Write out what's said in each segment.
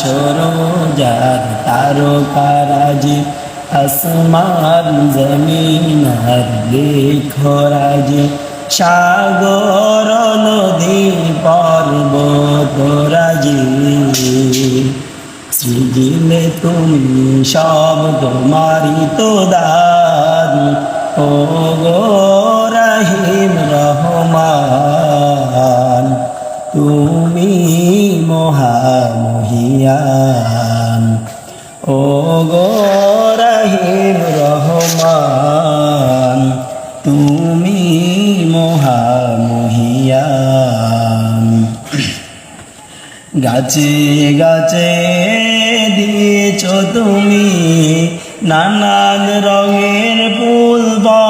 সরোজার তারকারাজি, আসমান জমিন আর লেখরাজি। সাগর, নদী, পর্বত রাজি। সৃজিলে তুমি সব তোমারি তো দান। ও গো রহিম রহমান, তুমি মহামহিয়ান ও গো রহিম রহমান, তুমি মহামহিয়ান গাছে গাছে দিয়েছ তুমি নানান রঙের ফুল বল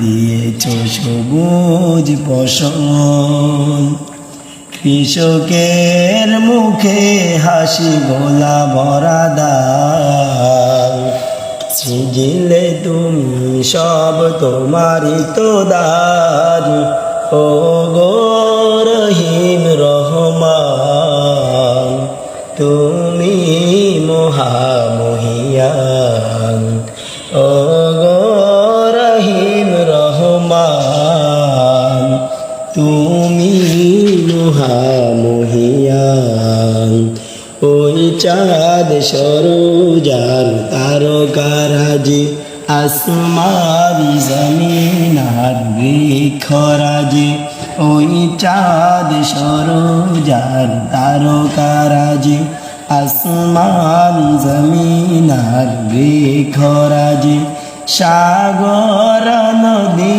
দিয়েছ সবুজ ফসল কৃষকের মুখে হাসি গোলা ভরা সৃজিলে তুমি সব তোমারই তো দান ও গো রহিম রহমান, তুমি মহামহিয়ান তুমি মহামহিয়ান ওই চাঁদ সরোজান তারকারাজি আসমান জমিন আর বৃক্ষরাজি, ওই চাঁদ সরোজান তারকারাজি আসমান জমিন আর বৃক্ষরাজি, সাগর নদী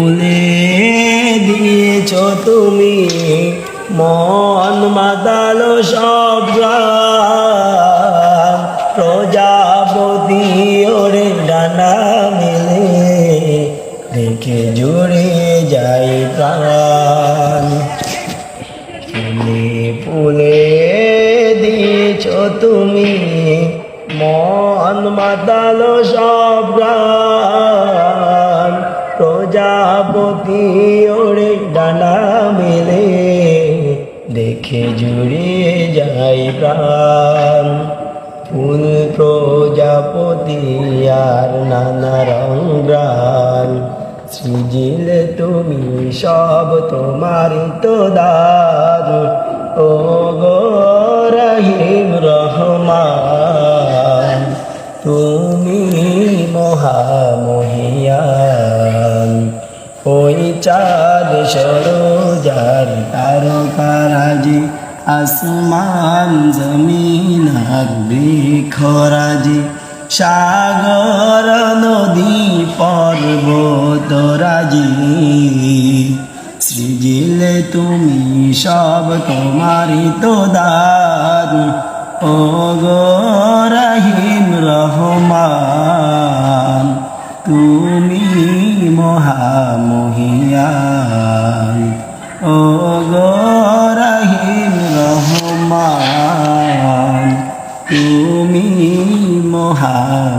ফুলে দিয়েছ তুমি মন মাতালো সব প্রজাপতি ওরে ডানা মিলে দেখে জুড়ে যাই প্রাণ। ফুলে ফুলে দিয়েছ তুমি মন মাতালো সব ওরে ডানা মেলে দেখে জুড়িয়ে যাই প্রাণ। ফুল প্রজাপতি আর নানা রং গ্রান সৃজিলে তুমি সব তোমার তো দান ও গো রহিম রহমান, তুমি মহামহিয়ান চাঁদ সরোজার তারকারাজি আসমান জমিন বৃক্ষরাজি সাগর, নদী, পর্বত রাজি। সৃজিলে তুমি সব তোমারি তো দাদ ও গো রহিম রহমান। তুমি মহামহিয়ান ও গরাহিম রহমান তুমি মহামহিয়ান